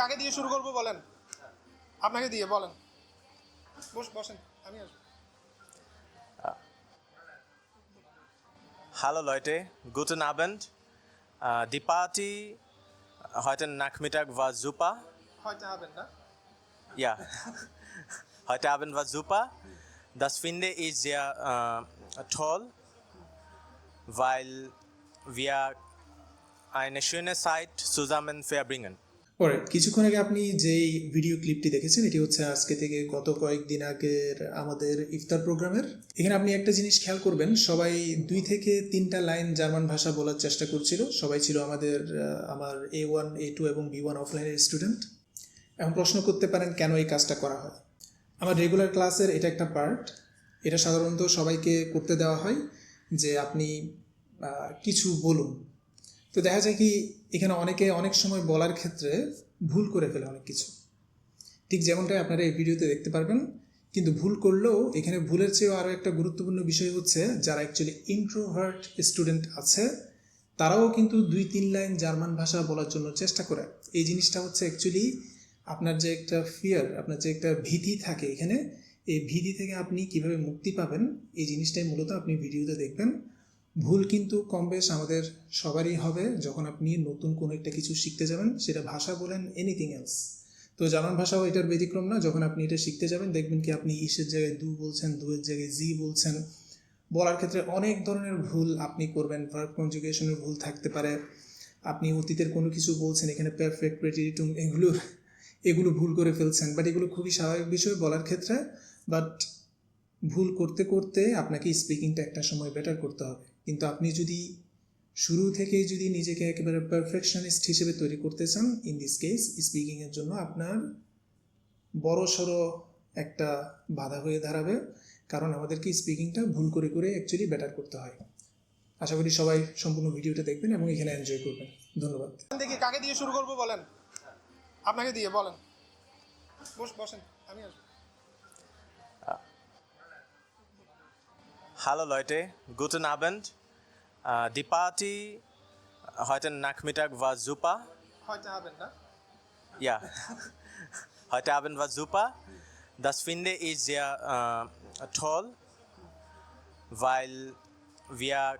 কাকে দিয়ে শুরু করবো বলেন আপনাকে দিয়ে বলেন বস বসেন আমি আসবো Hallo Leute, guten Abend. Äh, die Party heute Nachmittag war super. হয়তো হবেন না Ja, heute Abend war super. Das finde ich sehr äh, toll, weil wir eine schöne Zeit zusammen verbringen. পরে কিছুক্ষণ আগে আপনি যেই ভিডিও ক্লিপটি দেখেছেন, এটি হচ্ছে আজকে থেকে গত কয়েকদিন আগের আমাদের ইফতার প্রোগ্রামের। এখানে আপনি একটা জিনিস খেয়াল করবেন, সবাই দুই থেকে তিনটা লাইন জার্মান ভাষা বলার চেষ্টা করছিল। সবাই ছিল আমাদের আমার এ ওয়ান এ টু এবং বি ওয়ান অফলাইনের স্টুডেন্ট এখন প্রশ্ন করতে পারেন, কেন এই কাজটা করা হয়? আমার রেগুলার ক্লাসের এটা একটা পার্ট এটা সাধারণত সবাইকে করতে দেওয়া হয় যে আপনি কিছু বলুন। তো দেখা যায় কি, এখানে অনেকে অনেক সময় বলার ক্ষেত্রে ভুল করে ফেলে অনেক কিছু। ঠিক যেমনটাই আপনারা এই ভিডিওতে দেখতে পারবেন, কিন্তু ভুল করলেও এখানে ভুলের চেয়েও আরও একটা গুরুত্বপূর্ণ বিষয় হচ্ছে, যারা অ্যাকচুয়ালি ইন্ট্রোভার্ট স্টুডেন্ট আছে, তারাও কিন্তু দুই তিন লাইন জার্মান ভাষা বলার জন্য চেষ্টা করে। এই জিনিসটা হচ্ছে অ্যাকচুয়ালি আপনার যে একটা ফিয়ার আপনার যে একটা ভীতি থাকে এখানে, এই ভীতি থেকে আপনি কীভাবে মুক্তি পাবেন, এই জিনিসটাই মূলত আপনি ভিডিওতে দেখবেন। ভুল কিন্তু কম বেশ আমাদের সবারই হবে। যখন আপনি নতুন কোনো একটা কিছু শিখতে যাবেন, সেটা ভাষা বলেন এনিথিং এলস তো জার্মান ভাষাও এটার ব্যতিক্রম না, যখন আপনি এটা শিখতে যাবেন, দেখবেন কি আপনি ইসের জায়গায় দু বলছেন, দুয়ের জায়গায় জি বলছেন। বলার ক্ষেত্রে অনেক ধরনের ভুল আপনি করবেন ভার্ব কনজুগেশনের ভুল থাকতে পারে। আপনি অতীতের কোনো কিছু বলছেন, এখানে পারফেক্ট প্রেটিরিটুম এগুলো এগুলো ভুল করে ফেলছেন। বাট এগুলো খুবই স্বাভাবিক বিষয় বলার ক্ষেত্রে। বাট ভুল করতে করতে আপনাকে স্পিকিংটা একটা সময় বেটার করতে হবে। কিন্তু আপনি যদি শুরু থেকেই যদি নিজেকে একেবারে পারফেকশনিস্ট হিসেবে তৈরি করতে চান ইন দিস কেস স্পিকিংয়ের জন্য আপনার বড় সড়ো একটা বাধা হয়ে দাঁড়াবে। কারণ আমাদেরকে স্পিকিংটা ভুল করে করে অ্যাকচুয়ালি বেটার করতে হয়। আশা করি সবাই সম্পূর্ণ ভিডিওটা দেখবেন এবং এখানে এনজয় করবেন। ধন্যবাদ। দেখি কাকে দিয়ে শুরু করব বলেন? আপনাকে দিয়ে বলেন। বস বসেন আমি আসব। Hallo Leute, guten Abend. Äh, die Party äh, heute Nachmittag war super. Heute Abend, ne? Ja. heute Abend war super. Das finde ich sehr äh, toll, weil wir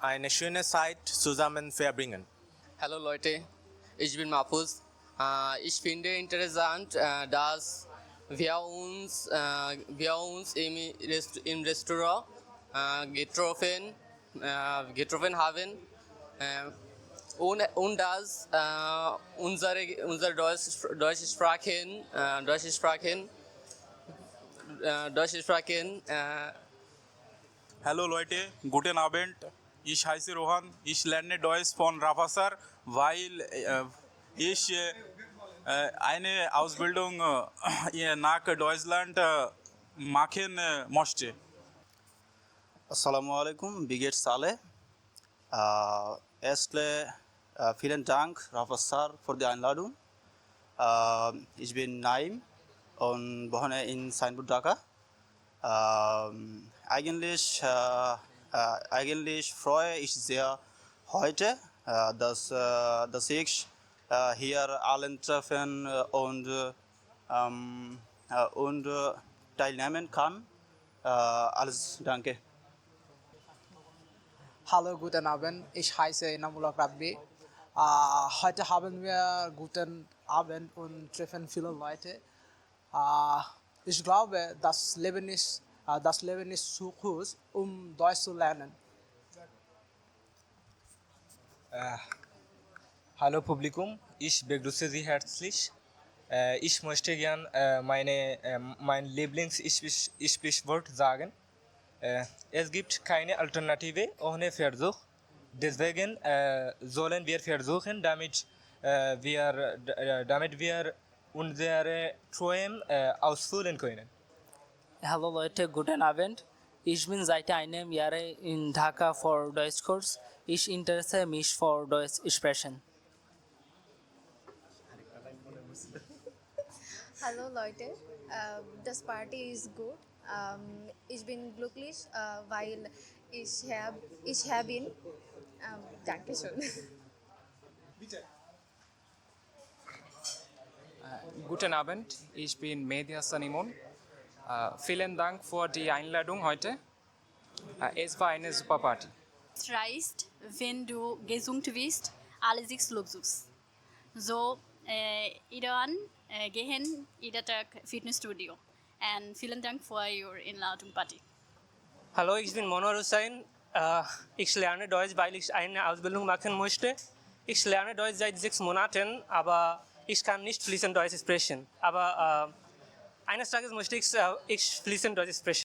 eine schöne Zeit zusammen verbringen. Hallo Leute, ich bin Mapus. Äh, ich finde interessant, äh, dass wir uns, äh, wir uns im, Rest im Restaurant getroffen haben getroffen haben äh, und, und dass äh, unsere, unsere Deutsch, Deutsch sprachen, äh, Deutsch sprachen, äh, Deutsch sprachen äh, Hallo Leute, guten Abend. Ich heiße Rohan. Ich lerne Deutsch von Ravasar, weil äh, ich äh, eine Ausbildung äh, nach Deutschland äh, machen äh, möchte. আসসালামু আলাইকুম, বিগেট সালে। এসলে ফিরেন ডাঙ্ক রাফা সার ফর দি আইনলাডুম ইজ বিন নাইম, অন বহনে ইন সাইনবুড ঢাকা আইগেনলিশ আইগেনলিশ ফ্রয় ইস জিয়া হয়টে। দাস দ্য সিক্স হিয়ার আল এন্ট্রাফেন ওন ওন্ড টাইল নামেন খান আলস ডাঙ্কে। Hallo, guten Abend. Ich heiße Inamullah Rabbi. Äh, heute haben wir guten Abend und treffen viele Leute. Äh, ich glaube, das Leben ist, äh, das Leben ist zu kurz, um Deutsch zu lernen. Hallo Publikum, ich begrüße Sie herzlich. Ich möchte gern meine, mein Lieblingssprichwort sagen. Äh, Es gibt keine Alternative ohne Versuch. Deswegen äh, sollen wir versuchen, damit äh, wir, damit wir unsere Träume äh, ausfüllen können. Hallo Leute, guten Abend. Ich bin seit einem Jahr in Dhaka für Deutschkurs. Ich interessiere mich für Deutsch sprechen. Hallo Leute, ähm, das Party ist gut. Ähm, ich bin glücklich, äh, weil ich habe ich hab ihn. Ähm, Dankeschön. বিটে guten Abend. Ich bin Mehdi Hassan Imon. Äh, vielen Dank für die Einladung heute. Äh, es war eine super Party. reist, wenn du gesund bist, alle sechs Luxus. So, äh, idan äh, gehen jeden Tag Fitnessstudio. And vielen Dank für your Einladung, Party. Hallo, ich bin Monor Hussein. Äh, ich lerne Deutsch, weil ich eine Ausbildung machen möchte. Ich lerne Deutsch seit sechs Monaten, aber ich kann nicht fließend Deutsch sprechen. Aber äh, eines Tages möchte ich, äh, ich fließend Deutsch sprechen.